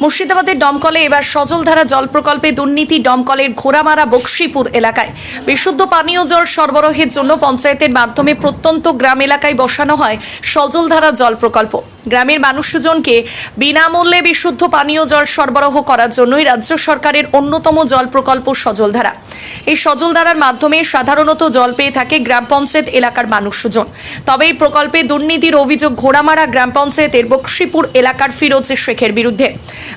মুর্শিদাবাদের দমকলে এবার সজলধারা জল প্রকল্পে দুর্নীতি দমকলের ঘোড়ামারা বক্সিপুর এলাকায়। বিশুদ্ধ পানীয় জল সরবরাহের জন্য পঞ্চায়েতের মাধ্যমে প্রত্যন্ত গ্রাম এলাকায় বসানো হয় সজলধারা জল প্রকল্প। গ্রামের মানুষজনকে বিনামূল্যে বিশুদ্ধ পানীয় জল সরবরাহ করার জন্যই রাজ্য সরকারের অন্যতম জল প্রকল্প সজলধারা। এই সজলধারার মাধ্যমে সাধারণত জল পেয়ে থাকে গ্রাম পঞ্চায়েত এলাকার মানুষজন। তবে এই প্রকল্পে দুর্নীতির অভিযোগ ঘোড়ামারা গ্রাম পঞ্চায়েতের বক্সিপুর এলাকার ফিরোজ শেখের বিরুদ্ধে।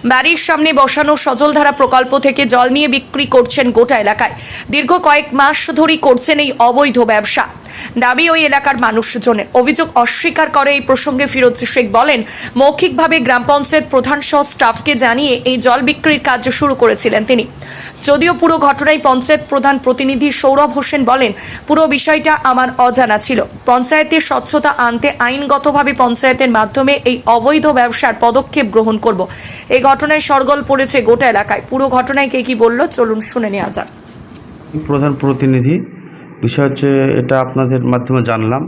বাড়ির সামনে বসানো সজলধারা প্রকল্প থেকে জল নিয়ে বিক্রি করছেন গোটা এলাকায়। দীর্ঘ কয়েক মাস ধরেই করছেন এই অবৈধ ব্যবসা। দাবি ওই এলাকার মানুষজনের। অভিযোগ অস্বীকার করে এই প্রসঙ্গে ফিরোজ শেখ বলেন, মৌখিকভাবে গ্রাম পঞ্চায়েত প্রধান সহ স্টাফকে জানিয়ে এই জল বিক্রির কার্য শুরু করেছিলেন তিনি। যদিও পুরো ঘটনায় পঞ্চায়েত প্রধান প্রতিনিধি সৌরভ হোসেন বলেন, পুরো বিষয়টা আমার অজানা ছিল। পঞ্চায়েতের স্বচ্ছতা আনতে আইনগতভাবে পঞ্চায়েতের মাধ্যমে এই অবৈধ ব্যবসার পদক্ষেপ গ্রহণ করব। এই ঘটনায় সরগোল পড়েছে গোটা এলাকায়। পুরো ঘটনায় কে কি বলল, চলুন শুনে নেওয়া যাক। প্রধান প্রতিনিধি বিষয় হচ্ছে এটা আপনাদের মাধ্যমে জানলাম।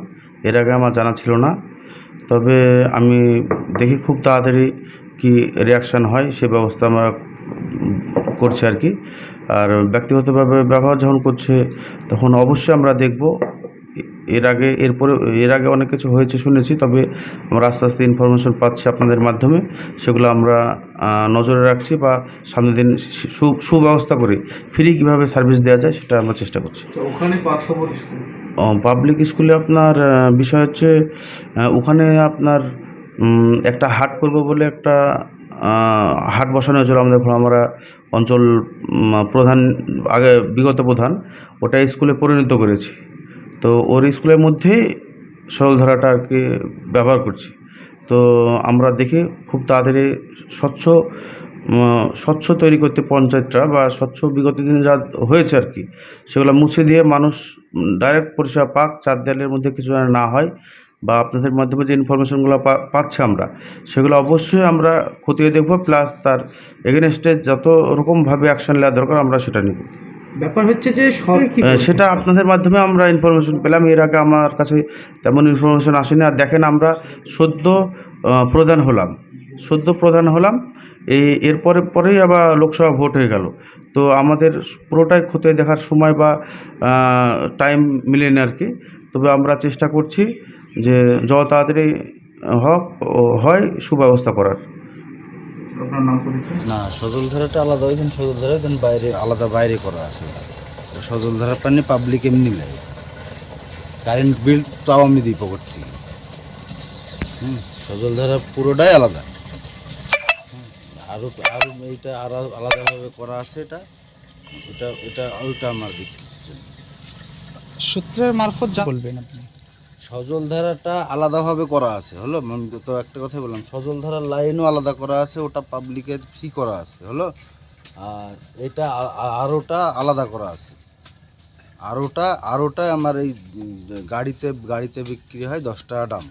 এর আগে আমার জানা ছিল না। তবে আমি দেখি খুব তাড়াতাড়ি কি রিয়াকশান হয়, সে ব্যবস্থা আমরা করছি আর কি। আর ব্যক্তিগতভাবে ব্যবহার যখন করছে, তখন অবশ্যই আমরা দেখব। এর আগে এরপরে এর আগে অনেক কিছু হয়েছে শুনেছি তবে আমরা আস্তে আস্তে ইনফরমেশন পাচ্ছি আপনাদের মাধ্যমে। সেগুলো আমরা নজরে রাখছি বা সামনের দিন সু- সুব্যবস্থা করে ফ্রি কীভাবে সার্ভিস দেওয়া যায় সেটা আমরা চেষ্টা করছি। ওখানে পার্শ্ববর্তী পাবলিক স্কুলে আপনার বিষয় হচ্ছে ওখানে আপনার একটা হাট করব বলে একটা হাট বসানো হয়েছিল আমাদের আমরা অঞ্চল প্রধান আগে বিগত প্রধান। ওটা স্কুলে পরিণত করেছি। তো ওর স্কুলের মধ্যেই সরলধারাটা আর কি ব্যবহার করছি। তো আমরা দেখি খুব তাড়াতাড়ি স্বচ্ছ স্বচ্ছ তৈরি করতে পঞ্চায়েতটা বা স্বচ্ছ বিগত দিনে যা হয়েছে আর কি, সেগুলো মুছে দিয়ে মানুষ ডাইরেক্ট পরিষেবা পাক, চার দেয়ালের মধ্যে কিছু যেন না হয় বা আপনাদের মাধ্যমে যে ইনফরমেশনগুলো পাচ্ছি আমরা, সেগুলো অবশ্যই আমরা খতিয়ে দেখব প্লাস তার এগেনস্টে যত রকমভাবে অ্যাকশন নেওয়া দরকার আমরা সেটা নিব। ব্যাপার হচ্ছে যে সেটা আপনাদের মাধ্যমে আমরা ইনফরমেশন পেলাম। এর আগে আমার কাছে তেমন ইনফরমেশন আসেনি। আর দেখেন আমরা সদ্য প্রধান হলাম। সদ্য প্রধান হলাম। এই এরপরে পরেই আবার লোকসভা ভোট হয়ে গেল। তো আমাদের পুরোটাই খতিয়ে দেখার সময় বা টাইম মিলেনি আর কি তবে আমরা চেষ্টা করছি যে যত তাড়াতাড়ি হোক ও হয় সুব্যবস্থা করার। আপনার নাম পরিচয়? না সজলধারাটা আলাদা ওইখানে সজলধারা ওইখানে বাইরে আলাদা বাইরে করা আছে। সজলধারার পানি পাবলিক এমনি নেয় কারেন্ট বিল তাও আমি দিই পকেট থেকে হুম সজলধারা পুরোটাই আলাদা। হুম, আরও আরও এইটা আরও আলাদাভাবে করা আছে এটা। এটা এটা ওইটা আমার দিক সূত্রের মারফত বলবেন আপনি। সজলধারাটা আলাদাভাবে করা আছে। হলো? আমি তো একটা কথাই বললাম সজলধারার লাইনও আলাদা করা আছে ওটা পাবলিকের ফ্রি করা আছে হলো? আর এটা আরোটা আলাদা করা আছে। আরোটা আরোটা আমার এই গাড়িতে গাড়িতে বিক্রি হয় দশ টাকা দাম।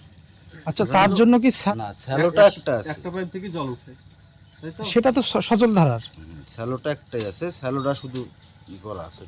আচ্ছা তার জন্য কি না স্যালোটা একটা আছে। একটা পাইপ থেকে জল তো? সেটা তো সজল ধারার স্যালোটা একটাই আছে স্যালোটা শুধু ই করা আছে।